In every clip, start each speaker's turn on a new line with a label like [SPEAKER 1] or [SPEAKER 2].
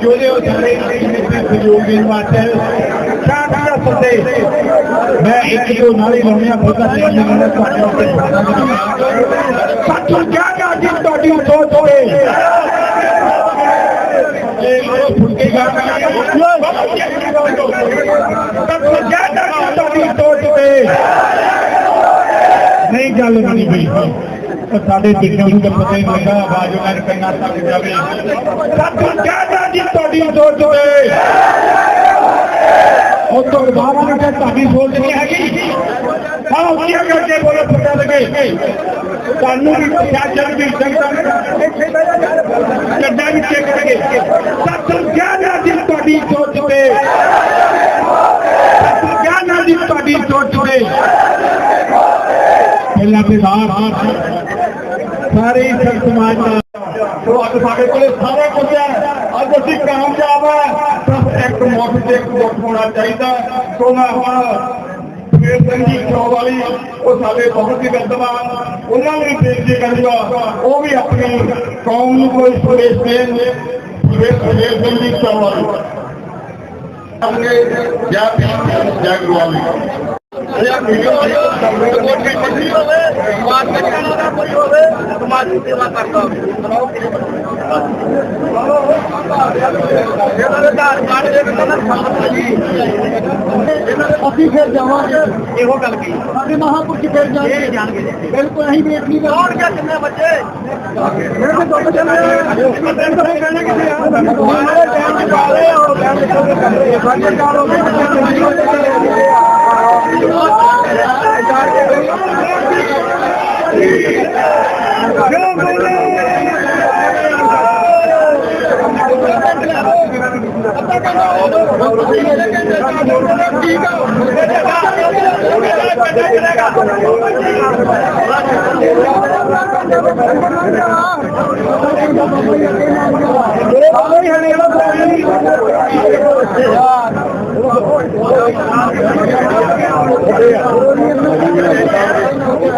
[SPEAKER 1] ਜੋਦੇ ਉਹ ਸਾਰੇ ਸਹਿਯੋਗ ਦੇਣ ਵਾਸਤੇ ਸ਼ਾਂਤ ਦਾ ਮੈਂ ਇੱਕ ਦੋ ਨਾਲੇ ਲਾਉਣੀਆਂ ਬਹੁਤਾ ਨਹੀਂ ਮੈਨੂੰ ਤੁਹਾਡੇ ਉੱਤੇ ਸਾਥੋਂ ਕਿਆ ਕਿਆ ਜੀ ਤੁਹਾਡੀ ਸੋਚ ਹੋਏ ਇਹ? ਲੋ ਫੁੱਕੇ ਗਾ ਸਾਥੋਂ ਕਿਆ ਕਿਆ ਤੁਹਾਡੀ ਸੋਚ ਹੋਏ ਨਹੀਂ, ਗੱਲ ਨਹੀਂ ਬਈ ਉਹ ਸਾਡੇ ਪਿੰਡਾਂ ਨੂੰ ਤਾਂ ਪਤਾ ਹੀ ਲੱਗਾ, ਆਵਾਜ਼ ਉਹਨਾਂ ਨੇ ਕੰਨਾਂ ਤੱਕ ਜਾਵੇ ਸਾਥੋਂ ਕਿਆ ਜੀ ਤੁਹਾਡੀ ਸੋਚ ਹੋਏ ਉਹ ਤੋਂ ਬਾਹਰ ਨੇ ਕਿ ਤੁਹਾਡੀ ਸੋਚ ਨਹੀਂ ਹੈਗੀ। ਹਾਂ ਉੱਚੀਆਂ ਕਰਕੇ ਬੋਲੋ ਪਤਾ ਲੱਗੇ ਤੁਹਾਨੂੰ ਵੀ ਪ੍ਰਸ਼ਾਸਨ ਵੀ ਸੰਗਤਾਂ ਕੱਡਾ ਵੀ ਚੈੱਕ ਕਰੇ ਸਾਥੋਂ ਕਿਆ ਨਾ ਜੀ ਤੁਹਾਡੀ ਸੋਚ ਤੇ। ਸਾਥੋਂ ਕਿਆ ਨਾ ਜੀ ਤੁਹਾਡੀ ਸੋਚ ਤੇ। ਪਹਿਲਾਂ ਤੇ ਬਾਹਰ ਸਾਰੇ ਹੀ ਸਮਾਜ ਦਾ ਸੋ ਅੱਜ ਸਾਡੇ ਕੋਲੇ ਸਾਰਾ ਕੁਝ ਹੈ। ਅੱਜ ਅਸੀਂ ਕਾਮਯਾਬ ਹੈ। ਬਸ ਇੱਕ ਮੁੱਖ ਤੇ ਇੱਕ ਮੁੱਖ ਹੋਣਾ ਚਾਹੀਦਾ। ਸੋ ਮੈਂ ਹੁਣ। ਫੇਰ ਸਿੰਘ ਜੀ ਚੌ ਵਾਲੀ, ਉਹ ਸਾਡੇ ਬਹੁਤ ਹੀ ਵਿਦਵਾਨ ਉਹਨਾਂ ਨੂੰ ਵੀ ਬੇਨਤੀ ਕਰਾਂਗਾ ਉਹ ਵੀ ਆਪਣੀ ਕੌਮ ਨੂੰ ਕੋਈ ਸੰਦੇਸ਼ ਦੇਣ। ਫੇਰ ਫੇਰ ਸਿੰਘ ਜੀ ਚੌ ਵਾਲੀ। ਆਪਣੇ ਜੈ ਭੀਮ ਗੁਰੂ ਵਾਲੀ। ਇਹ ਵੀਡੀਓ ਕੋਟ ਕੇ ਪੱਟੀ ਹੋਵੇ ਸਮਾਜ ਕਲਿਆਣ ਦਾ ਕੋਈ ਹੋਵੇ ਸਮਾਜ ਦੀ ਸੇਵਾ ਕਰਦਾ ਹੋਵੇ ਸੁਣਾਓ ਇਹਨਾਂ ਦੇ ਘਰ ਕਾੜ ਦੇ ਕਹਿੰਦਾ ਸੰਗਤ ਜੀ
[SPEAKER 2] ਅਸੀਂ ਫਿਰ ਜਾਵਾਂਗੇ
[SPEAKER 1] ਇਹੋ ਗੱਲ ਕੀ
[SPEAKER 2] ਸਾਡੇ ਮਹਾਂਪੁਰਖ ਫਿਰ ਜਾਣਗੇ
[SPEAKER 1] ਜਾਣਗੇ
[SPEAKER 2] ਬਿਲਕੁਲ ਅਸੀਂ ਵੇਖ ਨਹੀਂ
[SPEAKER 1] ਕੌਣ ਕਿਆ ਕਿੰਨੇ ਬੱਚੇ
[SPEAKER 2] ਮੇਰੇ ਕੋਲ ਦੁੱਧ ਚੱਲ ਰਿਹਾ ਹਮਾਰੇ ਟਾਈਮ ਚ ਵਾਲੇ ਹੋ ਟਾਈਮ ਚ ਕਰ ਰਹੇ ਸਾਡੇ ਕਾਲੋਂ
[SPEAKER 1] ਕਿਉਂ ਬੋਲੇ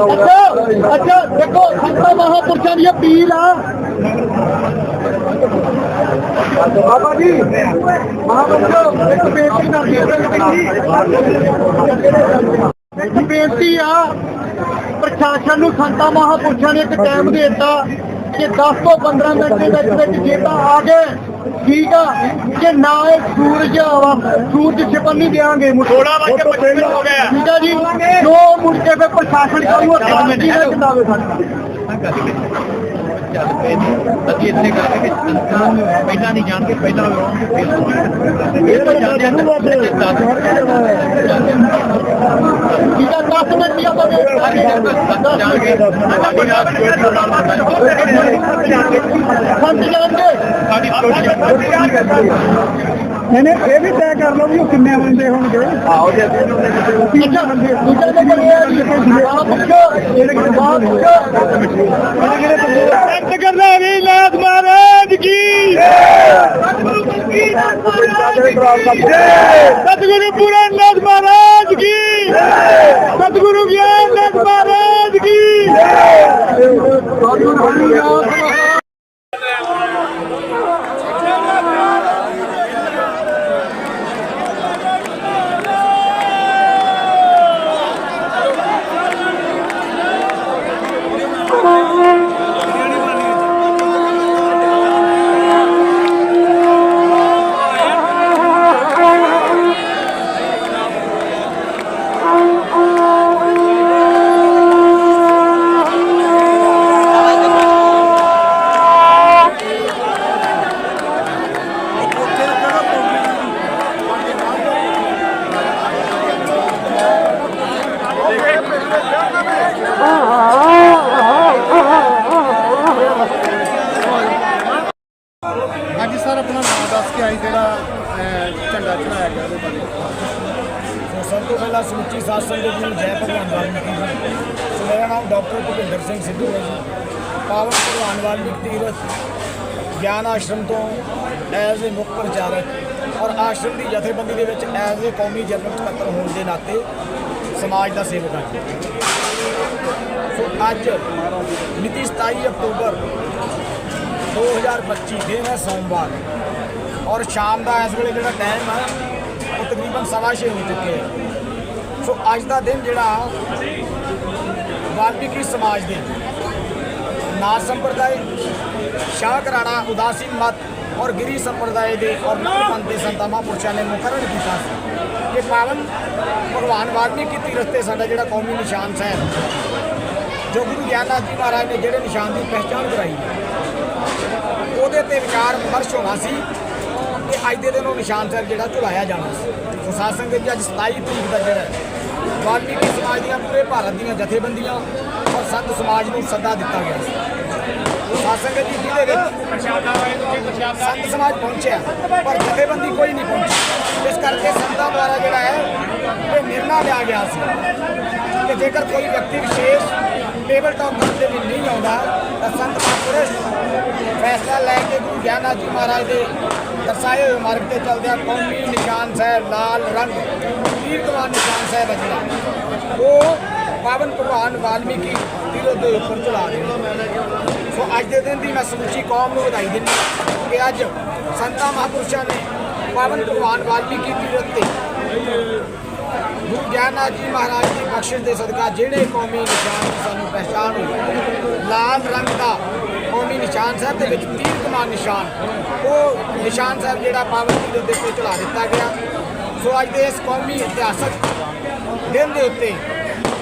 [SPEAKER 2] ਅੱਛਾ ਅੱਛਾ ਦੇਖੋ ਸੰਤਾਂ ਮਹਾਂਪੁਰਸ਼ਾਂ ਦੀ ਅਪੀਲ ਆ। ਬਾਬਾ ਜੀ ਮਹਾਂਪੁਰਸ਼ੋ ਇੱਕ ਬੇਨਤੀ ਨਾ ਇੱਕ ਬੇਨਤੀ ਆ ਪ੍ਰਸ਼ਾਸਨ ਨੂੰ ਸੰਤਾਂ ਮਹਾਂਪੁਰਸ਼ਾਂ ਨੇ ਇੱਕ ਟਾਈਮ ਦੇ ਦਿੱਤਾ ਕਿ 10 ਤੋਂ 15 ਮਿੰਟ ਦੇ ਵਿੱਚ ਵਿੱਚ ਜੇ ਤਾਂ ਆ ਗਏ ਠੀਕ ਆ ਕਿ ਨਾ ਇਹ ਸੂਰਜ ਵਾ ਸੂਰਜ ਛਿਪਣ ਨਹੀਂ ਦੇਾਂਗੇ
[SPEAKER 1] ਥੋੜਾ ਕੇ ਪੱਚੀ ਹੋ ਗਿਆ।
[SPEAKER 2] ਠੀਕ ਆ ਜੋ। ਮੁੜ ਕੇ ਫਿਰ ਪ੍ਰਸ਼ਾਸਨ ਕਰੂ ਉਹ ਕਮੇਟੀ ਦਾ ਚਲਾਵੇ ਸਾਡਾ
[SPEAKER 3] ਚੱਲ ਪਏ ਨੇ। ਅਸੀਂ ਇੱਥੇ ਕਰਕੇ ਕਿ ਸੰਤਾਂ ਪਹਿਲਾਂ ਨਹੀਂ ਜਾਣ ਕੇ ਪਹਿਲਾਂ ਆਉਣਗੇ ਫਿਰ। ਇਹ ਤਾਂ ਜਾਂਦੇ ਆ
[SPEAKER 2] ਆ 10 ਮਿੰਟ ਹੀ। ਆਪਾਂ
[SPEAKER 3] ਜਾਣਗੇ ਸਾਡੀ ਰਾਤ ਕੋਈ ਪ੍ਰੋਗਰਾਮ
[SPEAKER 2] ਸੰਤ ਜਾਣਗੇ
[SPEAKER 3] ਸਾਡੀ
[SPEAKER 4] ਇਹਨੇ ਇਹ ਵੀ ਤੈਅ ਕਰ ਲਓ ਵੀ ਉਹ ਕਿੰਨੇ ਬੰਦੇ ਹੋਣਗੇ
[SPEAKER 3] ਆਹੋ ਜੀ ਅਸੀਂ ਉਹਨੇ ਕਿਤੇ
[SPEAKER 4] ਅੱਛਾ ਬੰਦੇ ਦੂਜਾ ਇਹਦੇ ਸੱਤ ਕਰਨਾ ਵੀ ਮਹਾਰਾਜ ਕੀ ਸਤਿਗੁਰੂ ਪੂਰਨ ਨਾਥ ਮਹਾਰਾਜ ਕੀ ਸਤਿਗੁਰੂ ਗਿਆਨ ਨਾਥ ਮਹਾਰਾਜ ਕੀ ਸਤਿਗੁਰੂ
[SPEAKER 2] ਹਾਂਜੀ
[SPEAKER 5] ਪਾਵਨ ਭਗਵਾਨ ਵਾਲਮੀਕੀ ਤੀਰਥ ਗਿਆਨ ਆਸ਼ਰਮ ਤੋਂ ਐਜ਼ ਏ ਮੁੱਖ ਪ੍ਰਚਾਰਕ ਔਰ ਆਸ਼ਰਮ ਦੀ ਜਥੇਬੰਦੀ ਦੇ ਵਿੱਚ ਐਜ਼ ਏ ਕੌਮੀ ਜਨਰਲ ਸਕੱਤਰ ਹੋਣ ਦੇ ਨਾਤੇ ਸਮਾਜ ਦਾ ਸੇਵਕ ਹਾਂ। ਸੋ ਅੱਜ ਮਿਤੀ 27 ਅਕਤੂਬਰ 2025 ਦਿਨ ਹੈ ਸੋਮਵਾਰ ਔਰ ਸ਼ਾਮ ਦਾ ਇਸ ਵੇਲੇ ਜਿਹੜਾ ਟਾਈਮ ਹੈ ਉਹ ਤਕਰੀਬਨ ਸਵਾ ਛੇ ਹੋ ਚੁੱਕੇ ਹੈ। ਸੋ ਅੱਜ ਦਾ ਦਿਨ ਜਿਹੜਾ ਵਾਲਮੀਕੀ ਸਮਾਜ ਦੇ ਨਾਥ ਸੰਪਰਦਾਇ ਸ਼ਾਹ ਰਾਣਾ ਉਦਾਸੀਨ ਮਤ ਔਰ ਗਿਰੀ ਸੰਪਰਦਾਇ ਦੇ ਔਰ ਨਾਥ ਪੰਥ ਦੇ ਸੰਤਾਂ ਮਹਾਂਪੁਰਸ਼ਾਂ ਨੇ ਮੁਕਰਨ ਕੀਤਾ ਸੀ। ਕਿ ਪਾਵਨ ਭਗਵਾਨ ਵਾਲਮੀਕੀ ਤੀਰਥ ਤੇ ਸਾਡਾ ਜਿਹੜਾ ਕੌਮੀ ਨਿਸ਼ਾਨ ਸਾਹਿਬ ਜੋ ਗੁਰੂ ਗਿਆਨਨਾਥ ਜੀ ਮਹਾਰਾਜ ਨੇ ਜਿਹੜੇ ਨਿਸ਼ਾਨ ਦੀ ਪਹਿਚਾਣ ਕਰਾਈ ਉਹਦੇ ਤੇ ਵਿਚਾਰ ਵਿਮਰਸ਼ ਹੋਣਾ ਸੀ ਕਿ ਅੱਜ ਦੇ ਦਿਨ ਉਹ ਨਿਸ਼ਾਨ ਸਾਹਿਬ ਜਿਹੜਾ ਝੁਲਾਇਆ ਜਾਣਾ ਸੀ। ਸੋ ਸਾਧ ਸੰਗਤ ਜੀ ਅੱਜ 27 ਤਰੀਕ ਦਾ ਜਿਹੜਾ ਹੈ, ਵਾਲਮੀਕੀ ਸਮਾਜ ਦੀਆਂ ਪੂਰੇ ਭਾਰਤ ਦੀਆਂ ਜਥੇਬੰਦੀਆਂ ਔਰ ਸੰਤ ਸਮਾਜ ਨੂੰ ਸੱਦਾ ਦਿੱਤਾ ਗਿਆ ਸੀ। ਸੋ ਸਾਧ ਸੰਗਤ ਜੀ ਜਿਹਦੇ ਵਿੱਚ ਸੰਤ ਸਮਾਜ ਪਹੁੰਚਿਆ, ਪਰ ਜਥੇਬੰਦੀ ਕੋਈ ਨਹੀਂ ਪਹੁੰਚੀ। ਇਸ ਕਰਕੇ ਸੰਤਾਂ ਦੁਆਰਾ ਜਿਹੜਾ ਹੈ, ਇਹ ਨਿਰਣਾ ਲਿਆ ਗਿਆ ਸੀ। ਕਿ ਜੇਕਰ ਕੋਈ ਵਿਅਕਤੀ ਵਿਸ਼ੇਸ਼ ਟੇਬਲ ਟਾਪ ਕਰਨ ਦੇ ਵਿੱਚ ਨਹੀਂ ਆਉਂਦਾ, ਤਾਂ ਸੰਤ ਮਹਾਂਪੁਰਸ਼ ਫੈਸਲਾ ਲੈ ਕੇ ਗੁਰੂ ਗਿਆਨਨਾਥ ਜੀ ਮਹਾਰਾਜ ਦੇ ਦਰਸਾਏ ਹੋਏ ਮਾਰਗ ਤੇ ਚੱਲਦਿਆਂ ਕੌਮੀ ਨਿਸ਼ਾਨ ਸਾਹਿਬ ਲਾਲ ਰੰਗ ਤੀਰ ਕਮਾਨ ਨਿਸ਼ਾਨ ਸਾਹਿਬ ਹੈ ਉਹ ਪਾਵਨ ਭਗਵਾਨ ਵਾਲਮੀਕੀ ਤੀਰਥ ਦੇ ਉੱਪਰ ਚਲਾ ਰਹੇ ਨੇ। ਸੋ ਅੱਜ ਦੇ ਦਿਨ ਦੀ ਮੈਂ ਸਮੁੱਚੀ ਕੌਮ ਨੂੰ ਵਧਾਈ ਦਿੰਦਾ ਕਿ ਅੱਜ ਸੰਤਾਂ ਮਹਾਂਪੁਰਸ਼ਾਂ ਨੇ ਪਾਵਨ ਭਗਵਾਨ ਵਾਲਮੀਕੀ ਤੀਰਥ ਤੇ ਗੁਰੂ ਗਿਆਨਨਾਥ ਜੀ ਮਹਾਰਾਜ ਦੀ ਬਖਸ਼ਿਸ਼ ਦੇ ਸਦਕਾ ਜਿਹੜੇ ਕੌਮੀ ਨਿਸ਼ਾਨ ਦੀ ਸਾਨੂੰ ਪਹਿਚਾਣ ਹੋਈ ਲਾਲ ਰੰਗ ਦਾ ਕੌਮੀ ਨਿਸ਼ਾਨ ਸਾਹਿਬ ਦੇ ਵਿੱਚ ਤੀਰ ਕਮਾਨ ਨਿਸ਼ਾਨ, ਉਹ ਨਿਸ਼ਾਨ ਸਾਹਿਬ ਜਿਹੜਾ ਪਾਵਨ ਤੀਰਥ ਦੇ ਉੱਤੇ ਚੜਾ ਦਿੱਤਾ ਗਿਆ। ਸੋ ਅੱਜ ਦੇ ਇਸ ਕੌਮੀ ਇਤਿਹਾਸਕ ਦਿਨ ਦੇ ਉੱਤੇ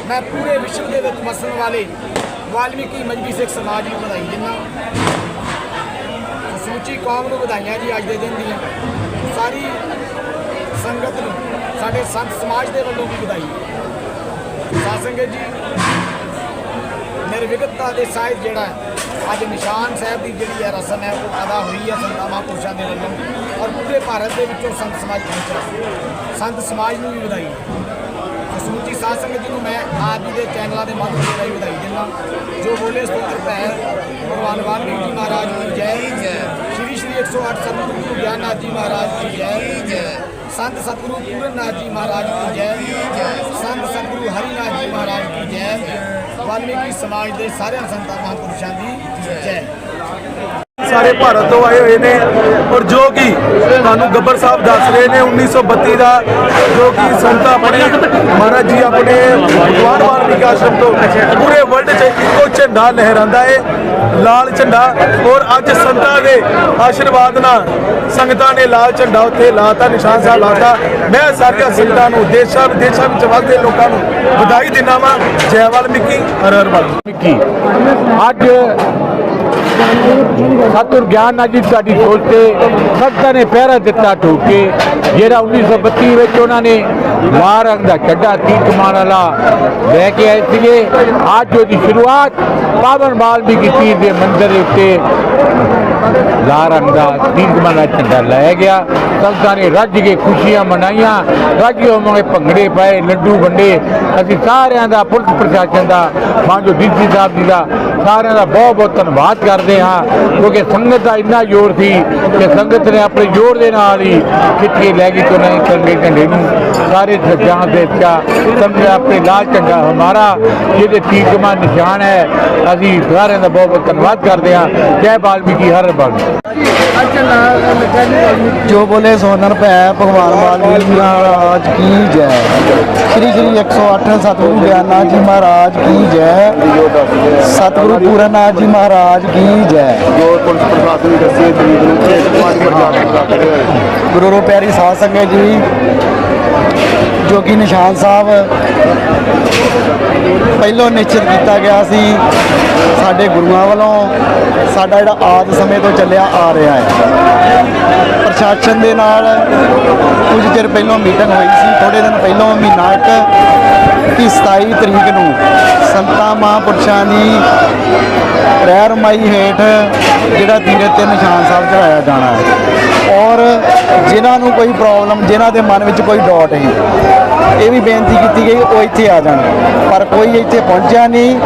[SPEAKER 5] ਮੈਂ ਪੂਰੇ ਵਿਸ਼ਵ ਦੇ ਵਿੱਚ ਵਸਣ ਵਾਲੇ ਵਾਲਮੀਕੀ ਮਜਬੀ ਸਿੱਖ ਸਮਾਜ ਨੂੰ ਵਧਾਈ ਦਿੰਦਾ ਸਮੁੱਚੀ ਕੌਮ ਨੂੰ ਵਧਾਈਆਂ ਜੀ ਅੱਜ ਦੇ ਦਿਨ ਦੀਆਂ। ਸਾਰੀ ਸੰਗਤ ਨੂੰ, ਸਾਡੇ ਸੰਤ ਸਮਾਜ ਦੇ ਵੱਲੋਂ ਵੀ ਵਧਾਈ। ਸਾਧ ਸੰਗਤ ਜੀ ਨਿਰਵਿਘਨਤਾ ਦੇ ਸਾਹਿਬ ਜਿਹੜਾ ਅੱਜ ਨਿਸ਼ਾਨ ਸਾਹਿਬ ਦੀ ਜਿਹੜੀ ਹੈ ਰਸਮ ਹੈ, ਉਹ ਅਦਾ ਹੋਈ ਹੈ ਸੰਤਾਂ ਮਹਾਂਪੁਰਸ਼ਾਂ ਦੇ ਵੱਲੋਂ ਔਰ ਪੂਰੇ ਭਾਰਤ ਦੇ ਵਿੱਚੋਂ ਸੰਤ ਸਮਾਜ ਪਹੁੰਚਿਆ। ਸੰਤ ਸਮਾਜ ਨੂੰ ਵੀ ਵਧਾਈ। ਸਾਧ ਸੰਗਤ ਜੀ ਨੂੰ ਮੈਂ ਆਪ ਜੀ ਦੇ ਚੈਨਲਾਂ ਦੇ ਮਾਧਿਅਮ ਦੇ ਰਾਹੀਂ ਵਧਾਈ ਦਿੰਦਾ ਜੋ ਬੋਲੇ ਸਤਿਗੁਰ ਪੈ ਭਗਵਾਨ ਵਾਲਮੀਕ ਜੀ ਮਹਾਰਾਜ ਦੀ ਜੈ। ਜੈ ਸ਼੍ਰੀ ਸ਼੍ਰੀ 108 ਸਤਿਗੁਰੂ ਗੁਰੂ ਗਿਆਨਨਾਥ ਜੀ ਮਹਾਰਾਜ ਦੀ ਜੈ। ਜੈ ਸੰਤ ਸਤਿਗੁਰੂ ਪੂਰਨਨਾਥ ਜੀ ਮਹਾਰਾਜ ਦੀ ਜੈ ਜੈ। ਸੰਤ ਸਤਿਗੁਰੂ ਹਰੀਨਾਥ ਜੀ ਮਹਾਰਾਜ ਦੀ ਜੈ। ਵਾਲਮੀਕੀ ਸਮਾਜ ਦੇ ਸਾਰਿਆਂ ਸੰਤਾਂ, ਮਹਾਂਪੁਰਸ਼ਾਂ ਦੀ ਜੈ।
[SPEAKER 6] ਸਾਰੇ ਭਾਰਤ ਤੋਂ ਆਏ ਹੋਏ ਨੇ ਔਰ ਜੋ ਕਿ ਤੁਹਾਨੂੰ ਗੱਬਰ ਸਾਹਿਬ ਦੱਸ ਰਹੇ ਨੇ 1932 ਦਾ ਜੋ ਕਿ ਸੰਤ ਆਪਣੇ ਮਹਾਰਾਜ ਜੀ ਆਪਣੇ ਭਗਵਾਨ ਵਾਲਮੀਕ ਆਸ਼ਰਮ ਤੋਂ ਪੂਰੇ ਵਰਲਡ 'ਚ ਇੱਕੋ ਝੰਡਾ ਲਹਿਰਾਂਦਾ ਹੈ ਲਾਲ ਝੰਡਾ ਔਰ ਅੱਜ ਸੰਤਾਂ ਦੇ ਆਸ਼ੀਰਵਾਦ ਨਾਲ ਸੰਗਤਾਂ ਨੇ ਲਾਲ ਝੰਡਾ ਉੱਥੇ ਲਾਤਾ, ਨਿਸ਼ਾਨ ਸਾਹਿਬ ਲਾਤਾ। ਮੈਂ ਸਾਰੀਆਂ ਸੰਗਤਾਂ ਨੂੰ, ਦੇਸ਼ਾਂ ਵਿਦੇਸ਼ਾਂ ਵਿੱਚ ਵਸਦੇ ਲੋਕਾਂ ਨੂੰ ਵਧਾਈ ਦਿੰਦਾ ਵਾਂ। ਜੈ ਵਾਲਮੀਕੀ ਹਰ ਹਰ ਵਾਲਮੀਕੀ
[SPEAKER 7] ਅੱਜ ਸਤਿਗੁਰ ਗਿਆਨਨਾਥ ਜੀ ਤੁਹਾਡੀ ਸੋਚ ਤੇ ਸੱਤਾ ਨੇ ਪਹਿਰਾ ਦਿੱਤਾ ਠੋਕ। ਕੇ ਜਿਹੜਾ 1932 ਵਿੱਚ ਉਹਨਾਂ ਨੇ ਲਾਲ ਦਾ ਚੱਡਾ ਤੀਰ ਕਮਾਨ ਵਾਲਾ ਲੈ ਕੇ ਆਏ ਸੀਗੇ। ਅੱਜ ਉਹਦੀ ਸ਼ੁਰੂਆਤ ਪਾਵਨ ਬਾਲ ਦੀ ਕੀਤੀ ਦੇ ਮੰਦਰ ਉੱਤੇ ਲਾਲ ਰੰਗ ਦਾ ਤੀਰ ਦਾ ਝੰਡਾ ਲਾਇਆ ਗਿਆ। ਸੰਗਤਾਂ ਨੇ ਰੱਜ ਕੇ ਖੁਸ਼ੀਆਂ ਮਨਾਈਆਂ। ਰੱਜ ਹੋਵਾਂਗੇ ਭੰਗੜੇ ਪਾਏ, ਲੱਡੂ ਵੰਡੇ। ਅਸੀਂ ਸਾਰਿਆਂ ਦਾ ਪੁਲਿਸ ਪ੍ਰਸ਼ਾਸਨ ਦਾ ਮਾਂ ਜੋ ਡੀਸੀ ਸਾਹਿਬ ਜੀ ਦਾ ਸਾਰਿਆਂ ਦਾ ਬਹੁਤ ਬਹੁਤ ਧੰਨਵਾਦ ਕਰਦੇ ਹਾਂ। ਕਿਉਂਕਿ ਸੰਗਤ ਦਾ ਇੰਨਾ ਜ਼ੋਰ ਸੀ ਕਿ ਸੰਗਤ ਨੇ ਆਪਣੇ ਜ਼ੋਰ ਦੇ ਨਾਲ ਹੀ ਖਿੱਚ ਲੈ ਗਈ ਤੋਂ ਨਹੀਂ ਚੰਗੇ ਝੰਡੇ ਨੂੰ ਸਾਰੇ ਸੱਜਾਂ ਦੇ ਚਾ ਸਮਝ ਆਪਣੇ ਲਾਲ ਝੰਡਾ ਹਮਾਰਾ, ਜਿਹਦੇ ਤੀਰ ਨਿਸ਼ਾਨ ਹੈ। ਅਸੀਂ ਸਾਰਿਆਂ ਦਾ ਬਹੁਤ ਬਹੁਤ ਧੰਨਵਾਦ ਕਰਦੇ ਹਾਂ। ਜੈ ਬਾਲਮੀਕੀ, ਹਰ ਬਾਲਮੀਕੀ।
[SPEAKER 4] ਜੋ ਬੋਲੇ ਸੋਨਰ ਭੈ ਭਗਵਾਨ ਵਾਲਮੀਕੀ ਮਹਾਰਾਜ ਕੀ ਜੈ? ਸ੍ਰੀ ਸ੍ਰੀ 108 ਸਤਿਗੁਰੂ ਗਿਆਨਨਾਥ ਜੀ ਮਹਾਰਾਜ ਕੀ ਜੈ? ਸਤਿਗੁਰੂ ਪੂਰਨਨਾਥ ਜੀ ਮਹਾਰਾਜ ਕੀ ਜੈ?
[SPEAKER 1] ਜੋ
[SPEAKER 4] ਗੁਰੂ ਰੋ ਪਿਆਰੀ ਸਾਧ ਸੰਗਤ ਜੀ ਜੋ ਕਿ ਨਿਸ਼ਾਨ ਸਾਹਿਬ ਪਹਿਲੋਂ ਨਿਸ਼ਚਿਤ ਕੀਤਾ ਗਿਆ ਸੀ, ਸਾਡੇ ਗੁਰੂਆਂ ਵੱਲੋਂ ਸਾਡਾ ਜਿਹੜਾ ਆਦ ਸਮੇਂ ਤੋਂ ਚੱਲਿਆ ਆ ਰਿਹਾ ਹੈ। ਪ੍ਰਸ਼ਾਸਨ ਦੇ ਨਾਲ ਕੁਝ ਚਿਰ ਪਹਿਲਾਂ ਮੀਟਿੰਗ ਹੋਈ ਸੀ ਥੋੜੇ ਦਿਨ ਪਹਿਲਾਂ ਮਹੀਨਾ ਇੱਕ ਕਿ 27 ਤਰੀਕ ਨੂੰ ਸੰਤਾਂ ਮਹਾਂਪੁਰਸ਼ਾਂ ਦੀ ਰਹਿਨਮਾਈ ਹੇਠ ਜਿਹੜਾ ਤੀਰੇ ਤੇ ਨਿਸ਼ਾਨ ਸਾਹਿਬ ਚੜਾਇਆ ਜਾਣਾ ਹੈ। ਔਰ ਜਿਨ੍ਹਾਂ ਨੂੰ ਕੋਈ ਪ੍ਰੋਬਲਮ ਜਿਨ੍ਹਾਂ ਦੇ ਮਨ ਵਿੱਚ ਕੋਈ ਡਾਟ ਹੈ ਇਹ ਵੀ ਬੇਨਤੀ ਕੀਤੀ ਗਈ ਉਹ ਇੱਥੇ ਆ ਜਾਣ। ਪਰ ਕੋਈ ਇੱਥੇ ਪਹੁੰਚਿਆ ਨਹੀਂ।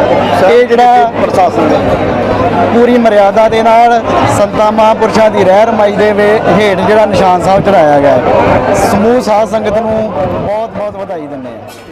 [SPEAKER 4] ਇਹ ਜਿਹੜਾ ਪ੍ਰਸ਼ਾਸਨ ਦੇ? ਪੂਰੀ ਮਰਿਆਦਾ ਦੇ ਨਾਲ ਸੰਤਾਂ ਮਹਾਂਪੁਰਸ਼ਾਂ ਦੀ ਰਹਿਨਮਾਈ ਦੇ ਵੇ- ਹੇਠ ਜਿਹੜਾ ਨਿਸ਼ਾਨ ਸਾਹਿਬ ਚੜਾਇਆ ਗਿਆ ਸਮੂਹ ਸਾਧ ਸੰਗਤ ਨੂੰ ਬਹੁਤ ਬਹੁਤ ਵਧਾਈ ਦਿੰਦੇ ਹਾਂ।